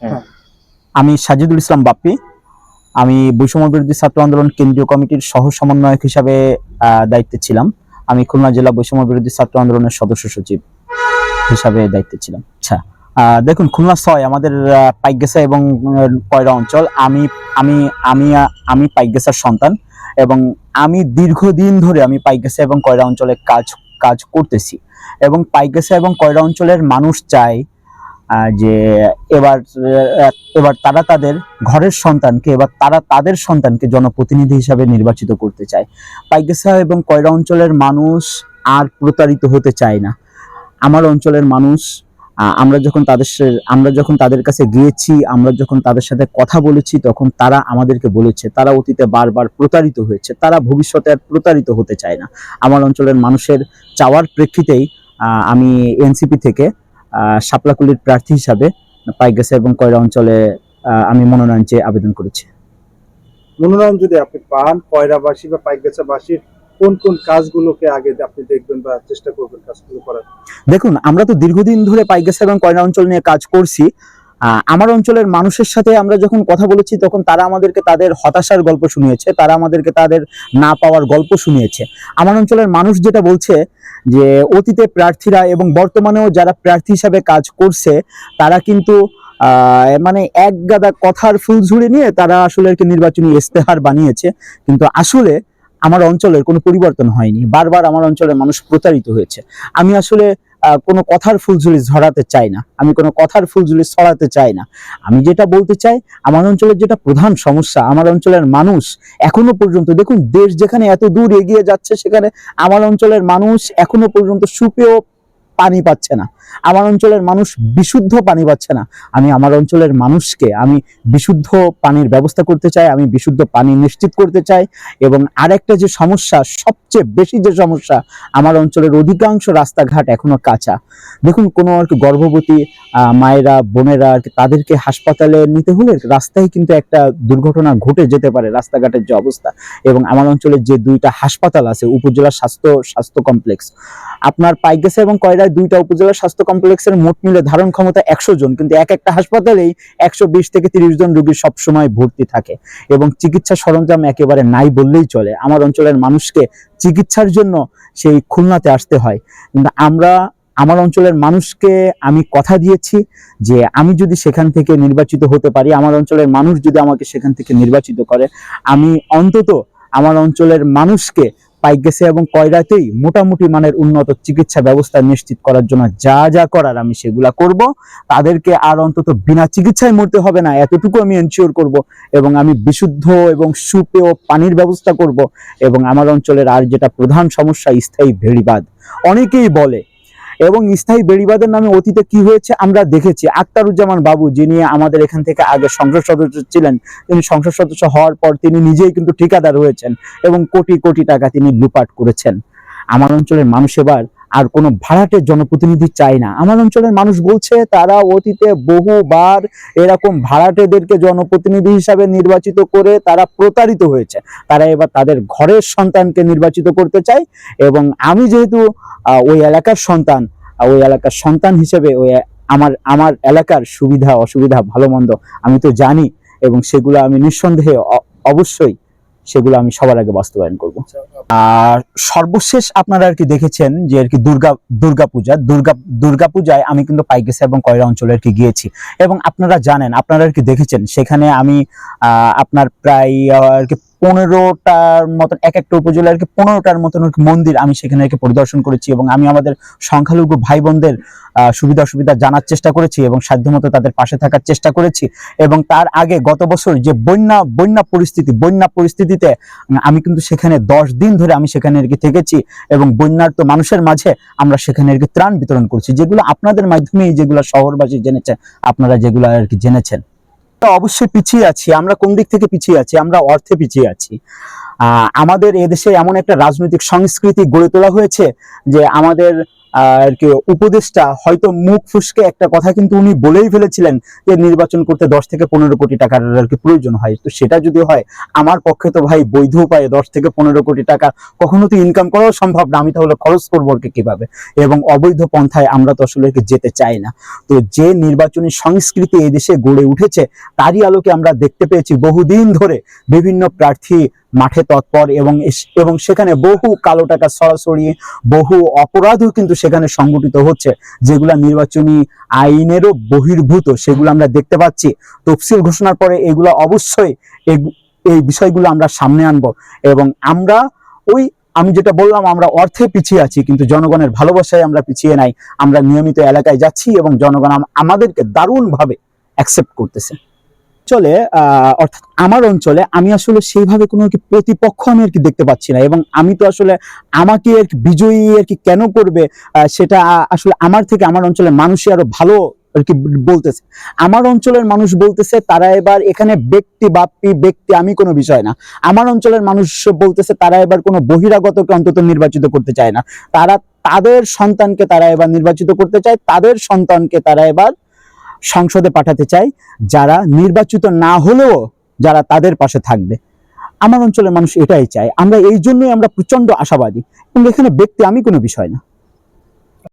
হ্যাঁ। আমি সাজিদুল ইসলাম বাপ্পি। আমি বৈষম্য বিরোধী ছাত্র আন্দোলন কেন্দ্রীয় কমিটির সহ সমন্বয়ক হিসাবে আহ, দায়িত্বে ছিলাম। আমি খুলনা জেলা বৈষম্য বিরোধী ছাত্র আন্দোলনের সদস্য সচিব হিসাবে দায়িত্বে ছিলাম। আচ্ছা দেখুন খুলনা ছয় আমাদের আহ, পাইকগেছা এবং কয়রা অঞ্চল। আমি আমি আমি আমি পাইকগেছার সন্তান এবং আমি দীর্ঘদিন ধরে আমি পাইকগেছা এবং কয়রা অঞ্চলে কাজ কাজ করতেছি। এবং পাইকগেছা এবং কয়রা অঞ্চলের মানুষ চায় যে এবার এবার তারা তাদের ঘরের সন্তানকে, এবার তারা তাদের সন্তানকে জনপ্রতিনিধি হিসাবে নির্বাচিত করতে চায়। পাইকগেছা এবং কয়রা অঞ্চলের মানুষ আর প্রতারিত হতে চায় না। আমার অঞ্চলের মানুষ আমরা যখন তাদের আমরা যখন তাদের কাছে গিয়েছি, আমরা যখন তাদের সাথে কথা বলেছি, তখন তারা আমাদেরকে বলেছে, তারা অতীতে বারবার প্রতারিত হয়েছে। তারা ভবিষ্যতে আর প্রতারিত হতে চায় না। আমার অঞ্চলের মানুষের চাওয়ার প্রেক্ষিতেই আমি এনসিপি থেকে শাপলাকুলির প্রার্থী হিসাবে পাইগেছে এবং কয়রা অঞ্চলে আমি মনোনয়ন চেয়ে আবেদন করেছি। মনোনয়ন যদি আপনি পান কয়রাবাসী বা পাইকগাছাবাসীর কোন কোন কাজগুলোকে আগে আপনি দেখবেন বা চেষ্টা করবেন কাজগুলো করার? দেখুন আমরা তো দীর্ঘদিন ধরে পাইগাছা এবং কয়রা অঞ্চল নিয়ে কাজ করছি। আমার অঞ্চলের মানুষের সাথে আমরা যখন কথা বলেছি, তখন তারা আমাদেরকে তাদের হতাশার গল্প শুনিয়েছে, তারা আমাদেরকে তাদের না পাওয়ার গল্প শুনিয়েছে। আমার অঞ্চলের মানুষ যেটা বলছে যে, অতীতে প্রার্থীরা এবং বর্তমানেও যারা প্রার্থী হিসাবে কাজ করছে, তারা কিন্তু মানে এক গাদা কথার ফুল ঝুড়ে নিয়ে তারা আসলে কি নির্বাচনী ইস্তেহার বানিয়েছে। কিন্তু আসলে আমার অঞ্চলের কোনো পরিবর্তন হয়নি। বারবার আমার অঞ্চলের মানুষ প্রতারিত হয়েছে। আমি আসলে কোনো কথার ফুলঝুলি ঝরাতে চাই না। আমি কোনো কথার ফুলঝুলি ছড়াতে চাই না। আমি যেটা বলতে চাই, আমার অঞ্চলের যেটা প্রধান সমস্যা, আমার অঞ্চলের মানুষ এখনও পর্যন্ত, দেখুন, দেশ যেখানে এত দূর এগিয়ে যাচ্ছে, সেখানে আমার অঞ্চলের মানুষ এখনও পর্যন্ত সুপেয় পানি পাচ্ছে না। আমার অঞ্চলের মানুষ বিশুদ্ধ পানি পাচ্ছে না। আমি আমার অঞ্চলের মানুষকে আমি বিশুদ্ধ পানির ব্যবস্থা করতে চাই, আমি বিশুদ্ধ পানি নিশ্চিত করতে চাই এবং আরেকটা যে সমস্যা, সবচেয়ে বেশি যে সমস্যা, আমার অঞ্চলের অধিকাংশ রাস্তাঘাট এখনও কাঁচা। দেখুন, কোনো আর কি গর্ভবতী মায়েরা, বোনেরা আর কি তাদেরকে হাসপাতালে নিতে হলে রাস্তায় কিন্তু একটা দুর্ঘটনা ঘটে যেতে পারে রাস্তাঘাটের যে অবস্থা। এবং আমার অঞ্চলের যে দুইটা হাসপাতাল আছে, উপজেলা স্বাস্থ্য স্বাস্থ্য কমপ্লেক্স, আপনার পাইগেছে এবং কয়রায় দুইটা উপজেলা স্বাস্থ্য কমপ্লেক্সের মোট মিলে ধারণ ক্ষমতা একশো জন, কিন্তু এক একটা হাসপাতালেই একশো বিশ থেকে তিরিশ জন রোগী সবসময় ভর্তি থাকে এবং চিকিৎসা সরঞ্জাম একেবারে নাই বললেই চলে। আমার অঞ্চলের মানুষকে চিকিৎসার জন্য সেই খুলনাতে আসতে হয়। কিন্তু আমরা, আমার অঞ্চলের মানুষকে আমি কথা দিয়েছি যে আমি যদি সেখান থেকে নির্বাচিত হতে পারি, আমার অঞ্চলের মানুষ যদি আমাকে সেখান থেকে নির্বাচিত করে, আমি অন্তত আমার অঞ্চলের মানুষকে পাইগেছে এবং কয়রাতেই মোটামুটি মানের উন্নত চিকিৎসা ব্যবস্থা নিশ্চিত করার জন্য যা যা করার আমি সেগুলা করব। তাদেরকে আর অন্তত বিনা চিকিৎসায় মরতে হবে না, এতটুকু আমি এনশিওর করব এবং আমি বিশুদ্ধ এবং সুপেয় পানির ব্যবস্থা করব এবং আমার অঞ্চলের আর যেটা প্রধান সমস্যা, স্থায়ী ভেড়িবাদ। অনেকেই বলে এবং স্থায়ী বেড়িবাদের নামে অতীতে কি হয়েছে আমরা দেখেছি। আক্তারুজ্জামান বাবু যিনি আমাদের এখান থেকে আগে সংসদ সদস্য ছিলেন, তিনি সংসদ সদস্য হওয়ার পর তিনি নিজেই কিন্তু ঠিকাদার হয়েছেন এবং কোটি কোটি টাকা তিনি লুপাট করেছেন। আমার অঞ্চলের মানুষ এবার আর কোনো ভাড়াটের জনপ্রতিনিধি চায় না। আমার অঞ্চলের মানুষ বলছে, তারা অতীতে বহুবার এরকম ভাড়াটেদেরকে জনপ্রতিনিধি হিসাবে নির্বাচিত করে তারা প্রতারিত হয়েছে। তারা এবার তাদের ঘরের সন্তানকে নির্বাচিত করতে চায় এবং আমি যেহেতু ওই এলাকার সন্তান ওই এলাকার সন্তান হিসেবে ওই আমার আমার এলাকার সুবিধা, অসুবিধা, ভালো মন্দ আমি তো জানি এবং সেগুলো আমি নিঃসন্দেহে অবশ্যই সেগুলো আমি সবার আগে বাস্তবায়ন করব। আর সর্বশেষ আপনারা আর কি দেখেছেন যে আর কি দুর্গা দুর্গা পূজা দুর্গা দুর্গা পূজায় আমি কিন্তু পাইকেসা এবং কয়রা অঞ্চলে আর কি গিয়েছি। এবং আপনারা জানেন আপনারা আর কি দেখেছেন সেখানে আমি আহ, আপনার প্রায় আর কি পনেরোটার মতন, এক একটা উপজেলার আর কি পনেরোটার মতন মন্দির আমি সেখানে আর কি পরিদর্শন করেছি এবং আমি আমাদের সংখ্যালঘু ভাই বোনদের সুবিধা অসুবিধা জানার চেষ্টা করেছি এবং সাধ্যমতো তাদের পাশে থাকার চেষ্টা করেছি এবং তার আগে গত বছর যে বন্যা বন্যা পরিস্থিতি, বন্যা পরিস্থিতিতে আমি কিন্তু সেখানে দশ দিন ধরে আমি সেখানে আর কি থেকেছি এবং বন্যার্ত মানুষের মাঝে আমরা সেখানে আর কি ত্রাণ বিতরণ করছি, যেগুলো আপনাদের মাধ্যমেই যেগুলো শহরবাসী জেনেছেন আপনারা যেগুলো আর কি জেনেছেন। তো অবশ্যই পিছিয়ে আছি। আমরা কোন দিক থেকে পিছিয়ে আছি? আমরা অর্থে পিছিয়ে আছি। আমাদের এদেশে এমন একটা রাজনৈতিক সংস্কৃতি গড়ে তোলা হয়েছে যে আমাদের আর কি উপদেষ্টা হয়তো মুখ ফুসকে একটা কথা কিন্তু উনি বলেই ফেলেছিলেন যে নির্বাচন করতে দশ থেকে পনেরো কোটি টাকার আর কি প্রয়োজন হয়। তো সেটা যদি হয়, আমার পক্ষে তো ভাই বৈধ উপায়ে দশ থেকে পনেরো কোটি টাকা কখনো তো ইনকাম করাও সম্ভব না। আমি তাহলে খরচ করব আর কীভাবে? এবং অবৈধ পন্থায় আমরা তো আসলে যেতে চাই না। তো যে নির্বাচনী সংস্কৃতি এই দেশে গড়ে উঠেছে, তারই আলোকে আমরা দেখতে পেয়েছি বহুদিন ধরে বিভিন্ন প্রার্থী মাঠে তৎপর এবং এবং সেখানে বহু কালো টাকা সরাসরি বহু অপরাধও কিন্তু সেখানে সংগঠিত হচ্ছে, যেগুলা নির্বাচনী আইনেরও বহির্ভূত, সেগুলো আমরা দেখতে পাচ্ছি। তফসিল ঘোষণার পরে এগুলো অবশ্যই এই বিষয়গুলো আমরা সামনে আনব এবং আমরা ওই, আমি যেটা বললাম, আমরা অর্থে পিছিয়ে আছি, কিন্তু জনগণের ভালোবাসায় আমরা পিছিয়ে নাই। আমরা নিয়মিত এলাকায় যাচ্ছি এবং জনগণ আম- আমাদেরকে দারুণভাবে অ্যাকসেপ্ট করতেছে। চলে অর্থাৎ আমার অঞ্চলে আমি আসলে সেইভাবে কোনো কি প্রতিপক্ষ আমি আর কি দেখতে পাচ্ছি না এবং আমি তো আসলে আমাকে আর কি বিজয়ী আর কি কেন করবে সেটা আসলে আমার থেকে আমার অঞ্চলের মানুষই আরও ভালো আর কি বলতেছে। আমার অঞ্চলের মানুষ বলতেছে, তারা এবার এখানে ব্যক্তি বাপ্পি, ব্যক্তি আমি কোনো বিষয় না। আমার অঞ্চলের মানুষ বলতেছে, তারা এবার কোনো বহিরাগতকে অন্তত নির্বাচিত করতে চায় না। তারা তাদের সন্তানকে তারা এবার নির্বাচিত করতে চায়, তাদের সন্তানকে তারা এবার সংসদে পাঠাতে চাই, যারা নির্বাচিত না হলেও যারা তাদের পাশে থাকবে। আমার অঞ্চলের মানুষ এটাই চায়। আমরা এই জন্যই আমরা প্রচণ্ড আশাবাদী। এবং এখানে ব্যক্তি আমি কোনো বিষয় না।